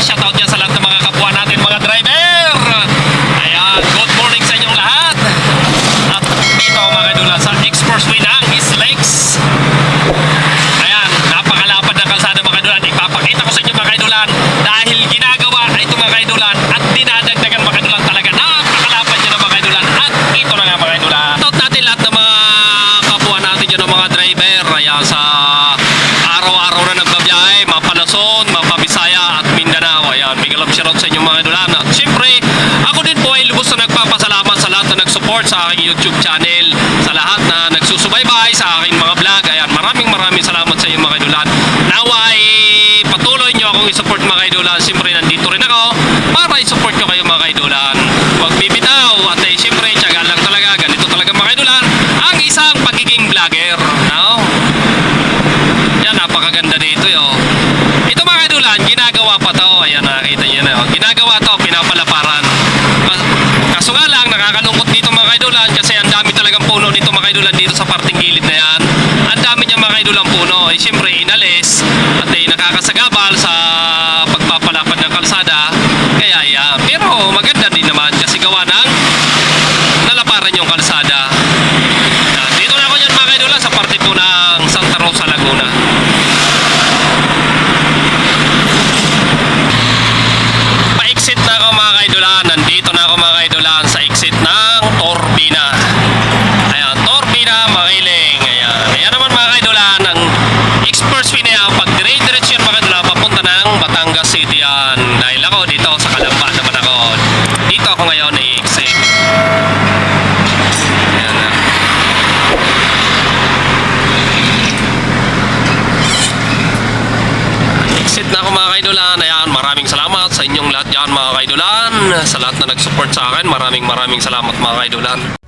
Shoutout yan sa lahat ng mga kapwa natin mga driver. Ayan, good morning sa inyong lahat. At dito mga kadula sa Expressway ng East Lakes. Ayan, napakalapad na kalsada mga kadulan. Ipapakita ko sa inyo mga kadulan dahil ginagawa na ito mga kadulan at dinadagdagan mga kadulan talaga. Napakalapad yun mga kadulan. At ito na nga mga kadulan. Shoutout natin lahat ng mga kapwa natin yun mga driver. Ayan, sa shoutout sa inyo mga idol anak. Siyempre, ako din po ay lubos na nagpapasalamat sa lahat na nag-support sa aking YouTube channel, sa lahat na nagsusubaybay sa aking mga vlog. Ayan, maraming maraming salamat sa inyo mga idolan. Nawa ay patuloy nyo akong isupport mga idolan. Siyempre, nandito rin ako para isupport nyo kayo mga idolan. Huwag bibitaw at ay siyempre, tiyaga lang talaga. Ganito talaga mga idolan ang isang pagiging vlogger. No? Yan, napakaganda dito. Yo. Ito mga idolan, parting gilid na yan. Ang dami niya mga kaidulan puno. Eh, siyempre, inalis at eh, nakakasagabal sa pagpapalapad ng kalsada. Kaya yan. Pero maganda din naman kasi gawa ng nalaparan yung kalsada. Yan. Dito na ako yan mga kaidulan sa parte po ng Santa Rosa, Laguna. Pa-exit na ako mga kaidulan. Nandito na ako mga kaidulan sa exit ng Torbina. Ayan, Torbina, Makiling. Ayan. Ayan naman mga kaidulan, ang expressway na yan, pag dire-diretso yan mga kaidulan, papunta ng Batangas City yan. Dahil ako dito sa Kalamba naman ako. Dito ako ngayon i-exit. Ayan na. Exit na ako kaidolan. Ayan, maraming salamat sa inyong lahat yan mga kaidolan. Sa lahat na nag-support sa akin, maraming maraming salamat mga kaidolan.